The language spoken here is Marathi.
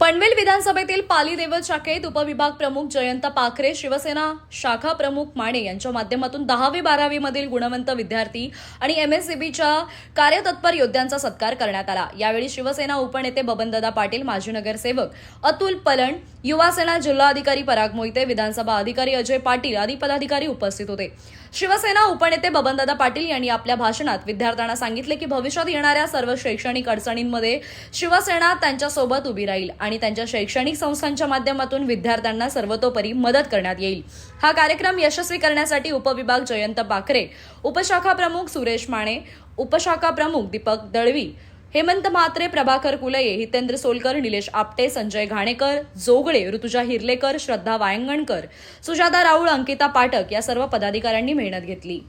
पनवेल विधानसभेतील पाली देवल शाखेत उपविभाग प्रमुख जयंत पाखरे शिवसेना शाखा प्रमुख माने यांच्या माध्यमातून दहावी बारावी मधील गुणवंत विद्यार्थी आणि एमएससीबीच्या कार्यतत्पर योद्ध्यांचा सत्कार करण्यात आला. यावेळी शिवसेना उपनेते बबनदादा पाटील माजी नगरसेवक अतुल पलण युवासेना जिल्हाधिकारी पराग मोहिते विधानसभा अधिकारी अजय पाटील आदी पदाधिकारी उपस्थित होते. शिवसेना उपनेते बबनदादा पाटील यांनी आपल्या भाषणात विद्यार्थ्यांना सांगितले की भविष्यात येणाऱ्या सर्व शैक्षणिक अडचणींमध्ये शिवसेना त्यांच्यासोबत उभी राहील आणि त्यांच्या शैक्षणिक संस्थांच्या माध्यमातून विद्यार्थ्यांना सर्वतोपरी मदत करण्यात येईल. हा कार्यक्रम यशस्वी करण्यासाठी उपविभाग जयंत पाखरे उपशाखा प्रमुख सुरेश माने उपशाखा प्रमुख दीपक दळवी हेमंत म्हात्रे प्रभाकर कुलये हितेंद्र सोलकर निलेश आपटे संजय घाणेकर जोगळे ऋतुजा हिरलेकर श्रद्धा वायंगणकर सुजाता राऊळ अंकिता पाठक या सर्व पदाधिकाऱ्यांनी मेहनत घेतली.